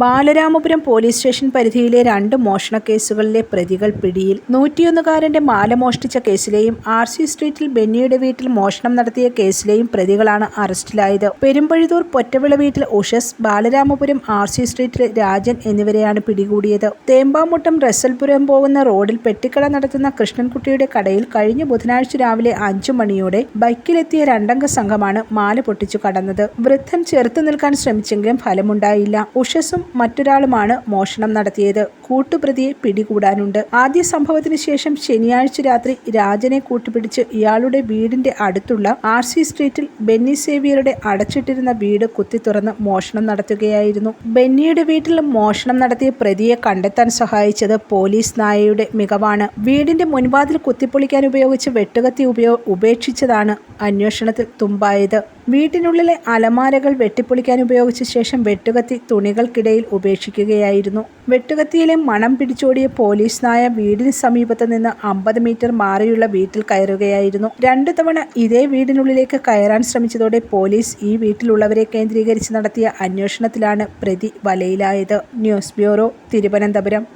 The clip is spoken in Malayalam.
ബാലരാമപുരം പോലീസ് സ്റ്റേഷൻ പരിധിയിലെ രണ്ട് മോഷണ കേസുകളിലെ പ്രതികൾ പിടിയിൽ. നൂറ്റിയൊന്നുകാരന്റെ മാല മോഷ്ടിച്ച കേസിലെയും ആർ സി സ്ട്രീറ്റിൽ ബെന്നിയുടെ വീട്ടിൽ മോഷണം നടത്തിയ കേസിലെയും പ്രതികളാണ് അറസ്റ്റിലായത്. പെരുമ്പഴുതൂർ പൊറ്റവിള വീട്ടിൽ ഉഷസ് ബാലരാമപുരം ആർ സി സ്ട്രീറ്റിൽ രാജൻ എന്നിവരെയാണ് പിടികൂടിയത്. തേമ്പാമുട്ടം റസൽപുരം പോകുന്ന റോഡിൽ പെട്ടിക്കട നടത്തുന്ന കൃഷ്ണൻകുട്ടിയുടെ കടയിൽ കഴിഞ്ഞ ബുധനാഴ്ച രാവിലെ അഞ്ചു മണിയോടെ ബൈക്കിലെത്തിയ രണ്ടംഗ സംഘമാണ് മാല പൊട്ടിച്ചു കടന്നത്. വൃദ്ധൻ ചെറുത്തു നിൽക്കാൻ ശ്രമിച്ചെങ്കിലും ഫലമുണ്ടായില്ല. ഉഷസും മറ്റൊരാളുമാണ് മോഷണം നടത്തിയത്. കൂട്ടുപ്രതിയെ പിടികൂടാനുണ്ട്. ആദ്യ സംഭവത്തിന് ശേഷം ശനിയാഴ്ച രാത്രി രാജനെ കൂട്ടുപിടിച്ച് ഇയാളുടെ വീടിന്റെ അടുത്തുള്ള ആർ സി സ്ട്രീറ്റിൽ ബെന്നി സേവിയറുടെ അടച്ചിട്ടിരുന്ന വീട് കുത്തി തുറന്ന് മോഷണം നടത്തുകയായിരുന്നു. ബെന്നിയുടെ വീട്ടിൽ മോഷണം നടത്തിയ പ്രതിയെ കണ്ടെത്താൻ സഹായിച്ചത് പോലീസ് നായയുടെ മികവാണ്. വീടിന്റെ മുൻവാതിൽ കുത്തിപ്പൊളിക്കാൻ ഉപയോഗിച്ച് വെട്ടുകത്തി ഉപയോ ഉപേക്ഷിച്ചതാണ് അന്വേഷണത്തിൽ തുമ്പായത്. വീട്ടിനുള്ളിലെ അലമാരകൾ വെട്ടിപ്പൊളിക്കാൻ ഉപയോഗിച്ച ശേഷം വെട്ടുകത്തി തുണികൾക്കിടയിൽ ഉപേക്ഷിക്കുകയായിരുന്നു. വെട്ടുകത്തിയിലെ മണം പിടിച്ചോടിയ പോലീസ് നായ വീടിന് സമീപത്ത് നിന്ന് അമ്പത് മീറ്റർ മാറിയുള്ള വീട്ടിൽ കയറുകയായിരുന്നു. രണ്ടു തവണ ഇതേ വീടിനുള്ളിലേക്ക് കയറാൻ ശ്രമിച്ചതോടെ പോലീസ് ഈ വീട്ടിലുള്ളവരെ കേന്ദ്രീകരിച്ച് നടത്തിയ അന്വേഷണത്തിലാണ് പ്രതി വലയിലായത്. News bureau Thiruvananthapuram.